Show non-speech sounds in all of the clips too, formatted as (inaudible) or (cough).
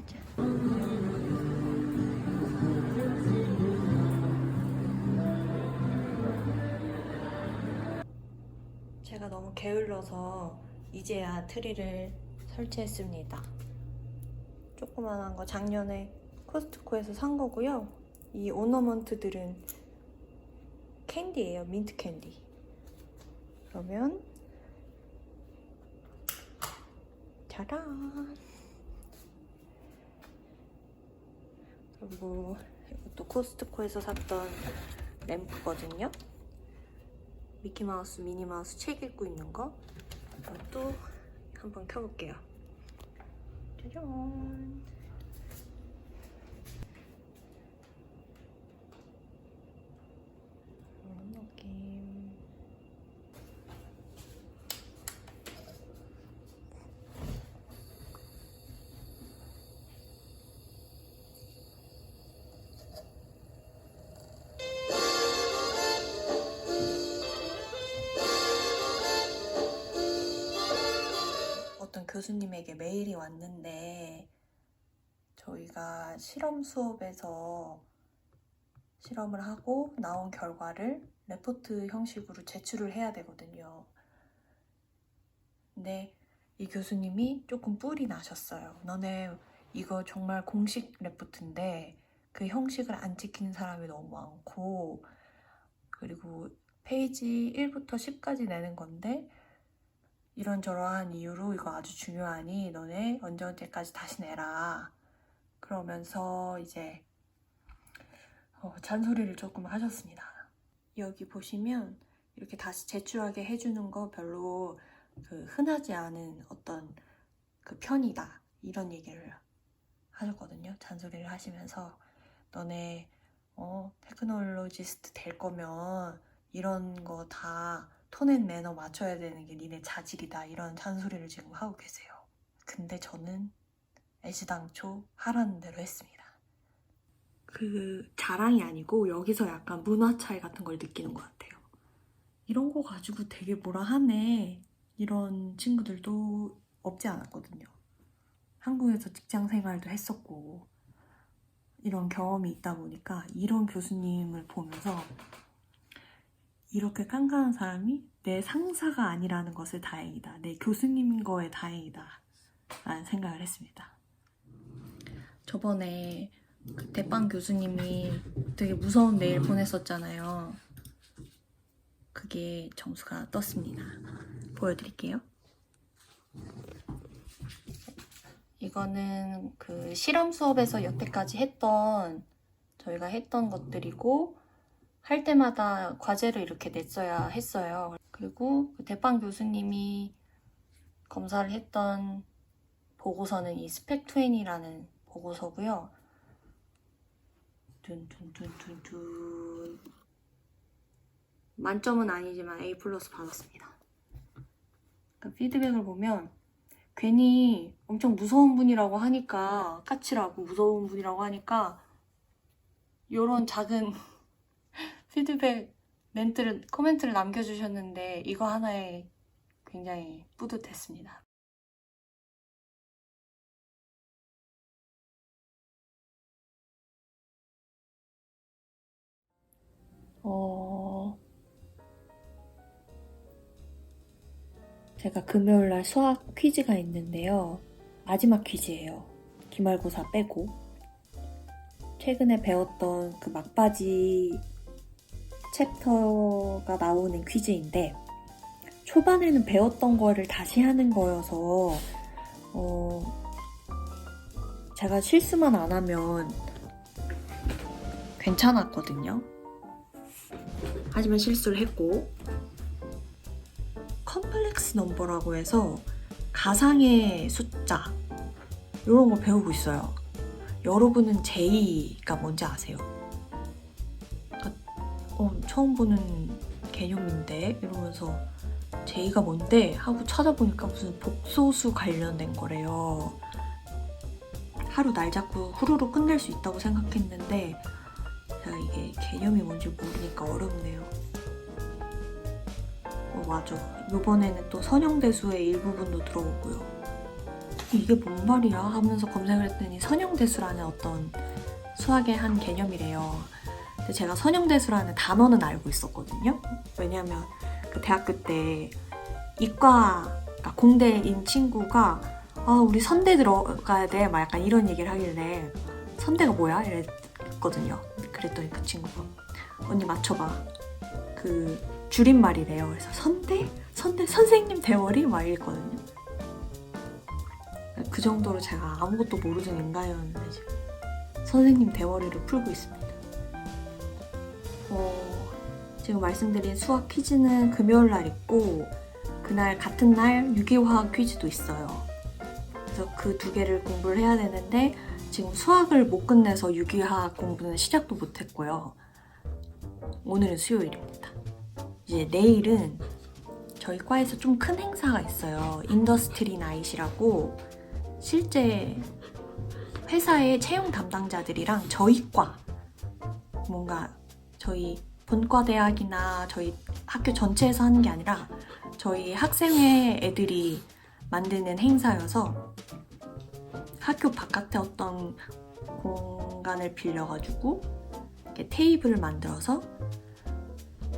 가자. 제가 너무 게을러서 이제야 트리를 설치했습니다. 조그만한 거 작년에 코스트코에서 산 거고요. 이 오너먼트들은 캔디예요. 민트 캔디. 그러면 짜란 그리고 이것도 코스트코에서 샀던 램프거든요. 미키마우스, 미니마우스 책 읽고 있는 거. 이것도 한번 켜볼게요. 짜잔. 교수님에게 메일이 왔는데 저희가 실험 수업에서 실험을 하고 나온 결과를 레포트 형식으로 제출을 해야 되거든요. 근데 이 교수님이 조금 뿔이 나셨어요. 너네 이거 정말 공식 레포트인데 그 형식을 안 지키는 사람이 너무 많고 그리고 페이지 1부터 10까지 내는 건데 이런저러한 이유로 이거 아주 중요하니 너네 언제 언제까지 다시 내라. 그러면서 이제 어, 잔소리를 조금 하셨습니다. 여기 보시면 이렇게 다시 제출하게 해주는 거 별로 그 흔하지 않은 어떤 그 편이다 이런 얘기를 하셨거든요. 잔소리를 하시면서 너네 어, 테크놀로지스트 될 거면 이런 거 다 톤앤 매너 맞춰야 되는 게 니네 자질이다 이런 잔소리를 지금 하고 계세요. 근데 저는 애시당초 하라는 대로 했습니다. 그 자랑이 아니고 여기서 약간 문화 차이 같은 걸 느끼는 것 같아요. 이런 거 가지고 되게 뭐라 하네 이런 친구들도 없지 않았거든요. 한국에서 직장 생활도 했었고 이런 경험이 있다 보니까 이런 교수님을 보면서 이렇게 깐깐한 사람이 내 상사가 아니라는 것을 다행이다. 내 교수님인 거에 다행이다. 라는 생각을 했습니다. 저번에 그 대빵 교수님이 되게 무서운 메일 보냈었잖아요. 그게 점수가 떴습니다. 보여드릴게요. 이거는 그 실험 수업에서 여태까지 했던 저희가 했던 것들이고 할 때마다 과제를 이렇게 냈어야 했어요. 그리고 그 대빵 교수님이 검사를 했던 보고서는 이 스펙20라는 보고서고요. 둔둔둔둔둔 만점은 아니지만 A 플러스 받았습니다. 그러니까 피드백을 보면 괜히 엄청 무서운 분이라고 하니까 까칠하고 무서운 분이라고 하니까 이런 작은 피드백 멘트를 코멘트를 남겨주셨는데 이거 하나에 굉장히 뿌듯했습니다. 어... 제가 금요일 날 수학 퀴즈가 있는데요. 마지막 퀴즈예요. 기말고사 빼고. 최근에 배웠던 그 막바지 챕터가 나오는 퀴즈인데 초반에는 배웠던 거를 다시 하는 거여서 어 제가 실수만 안 하면 괜찮았거든요. 하지만 실수를 했고 컴플렉스 넘버라고 해서 가상의 숫자 이런 거 배우고 있어요. 여러분은 J가 뭔지 아세요? 어, 처음 보는 개념인데 이러면서 J가 뭔데 하고 찾아보니까 무슨 복소수 관련된 거래요. 하루 날 잡고 후루룩 끝낼 수 있다고 생각했는데 제가 이게 개념이 뭔지 모르니까 어렵네요. 어 맞아. 이번에는 또 선형대수의 일부분도 들어오고요. 이게 뭔 말이야 하면서 검색을 했더니 선형대수라는 어떤 수학의 한 개념이래요. 근데 제가 선형대수라는 단어는 알고 있었거든요. 왜냐하면 그 대학교 때 이과 그러니까 공대인 친구가 아 우리 선대 들어가야 돼. 막 약간 이런 얘기를 하길래 선대가 뭐야? 이랬거든요. 그랬더니 그 친구가 언니 맞춰봐. 그 줄임말이래요. 그래서 선대? 선대? 선생님 대머리 막 이랬거든요. 그 정도로 제가 아무것도 모르는 인간이었는데 지금 선생님 대머리를 풀고 있습니다 어, 지금 말씀드린 수학 퀴즈는 금요일 날 있고 그날 같은 날 유기화학 퀴즈도 있어요. 그래서 그 두 개를 공부를 해야 되는데 지금 수학을 못 끝내서 유기화학 공부는 시작도 못 했고요. 오늘은 수요일입니다. 이제 내일은 저희 과에서 좀 큰 행사가 있어요. 인더스트리 나잇이라고 실제 회사의 채용 담당자들이랑 저희 과 뭔가 저희 본과 대학이나 저희 학교 전체에서 하는 게 아니라 저희 학생회 애들이 만드는 행사여서 학교 바깥에 어떤 공간을 빌려가지고 테이블을 만들어서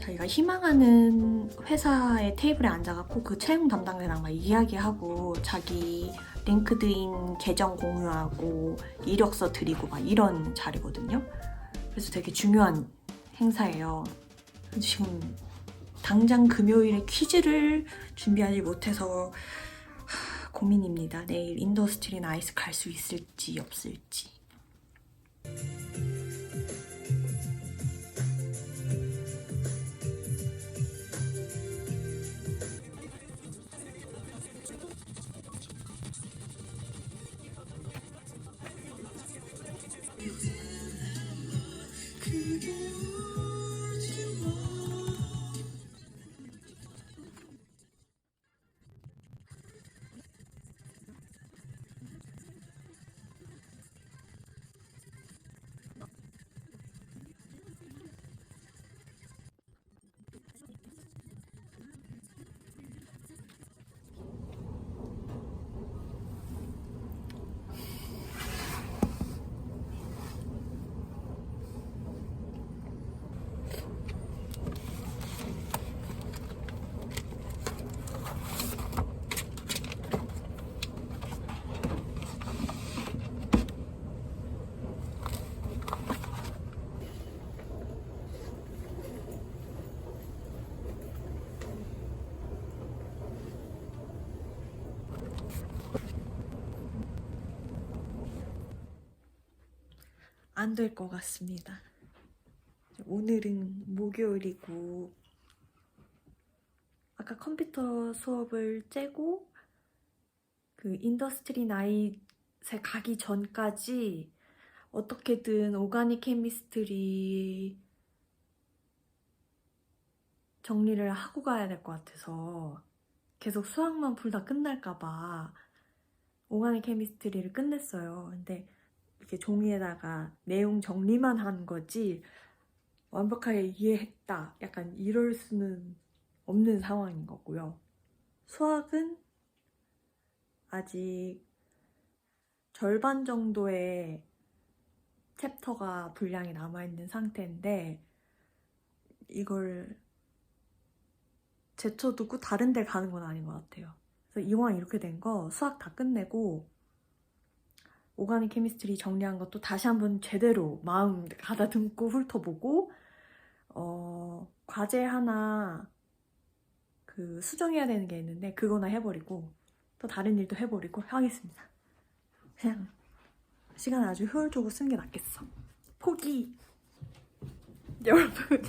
저희가 희망하는 회사의 테이블에 앉아갖고 그 채용 담당자랑 막 이야기하고 자기 링크드인 계정 공유하고 이력서 드리고 막 이런 자리거든요. 그래서 되게 중요한 행사예요. 지금 당장 금요일에 퀴즈를 준비하지 못해서 하, 고민입니다. 내일 인더스트리 나이스 갈 수 있을지 없을지. 안 될 것 같습니다. 오늘은 목요일이고 아까 컴퓨터 수업을 째고 그 인더스트리 나잇에 가기 전까지 어떻게든 오가닉 케미스트리 정리를 하고 가야 될 것 같아서 계속 수학만 풀다 끝날까봐 오가닉 케미스트리를 끝냈어요. 근데 이렇게 종이에다가 내용 정리만 한 거지 완벽하게 이해했다. 약간 이럴 수는 없는 상황인 거고요. 수학은 아직 절반 정도의 챕터가 분량이 남아있는 상태인데 이걸 제쳐두고 다른 데 가는 건 아닌 것 같아요. 그래서 이왕 이렇게 된 거 수학 다 끝내고 오가닉 케미스트리 정리한 것도 다시 한번 제대로 마음 가다듬고 훑어보고 어, 과제 하나 그 수정해야 되는 게 있는데 그거나 해버리고 또 다른 일도 해버리고 하겠습니다. 그냥 시간 아주 효율적으로 쓰는 게 낫겠어. 포기. (laughs) 여러분.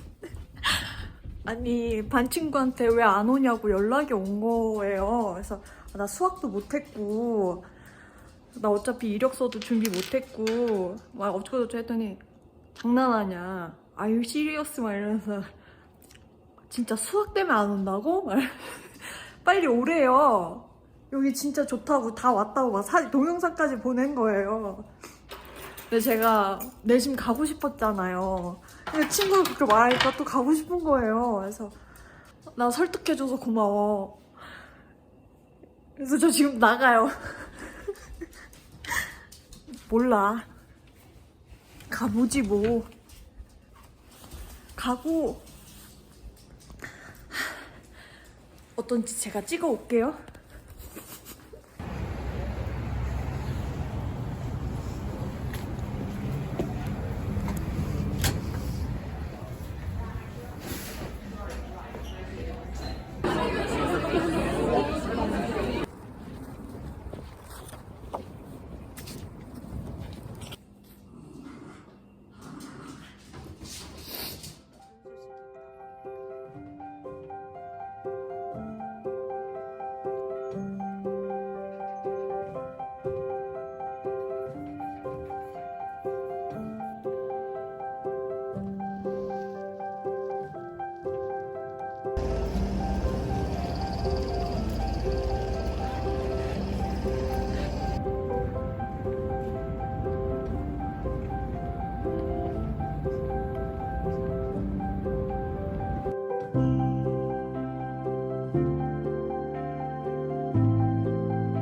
아니 반 친구한테 왜 안 오냐고 연락이 온 거예요. 그래서 아, 나 수학도 못했고 나 어차피 이력서도 준비 못했고 막 어쩌고저쩌고 했더니 장난하냐? 아유 시리어스 막 이러면서 진짜 수학 때문에 안 온다고? 막 (laughs) 빨리 오래요. 여기 진짜 좋다고 다 왔다고 막 사, 동영상까지 보낸 거예요. 근데 제가 내심 가고 싶었잖아요. 근데 친구가 그렇게 말하니까 또 가고 싶은 거예요. 그래서 나 설득해줘서 고마워. 그래서 저 지금 나가요 (laughs) 몰라. 가보지 뭐. 가고 어떤지 제가 찍어 올게요.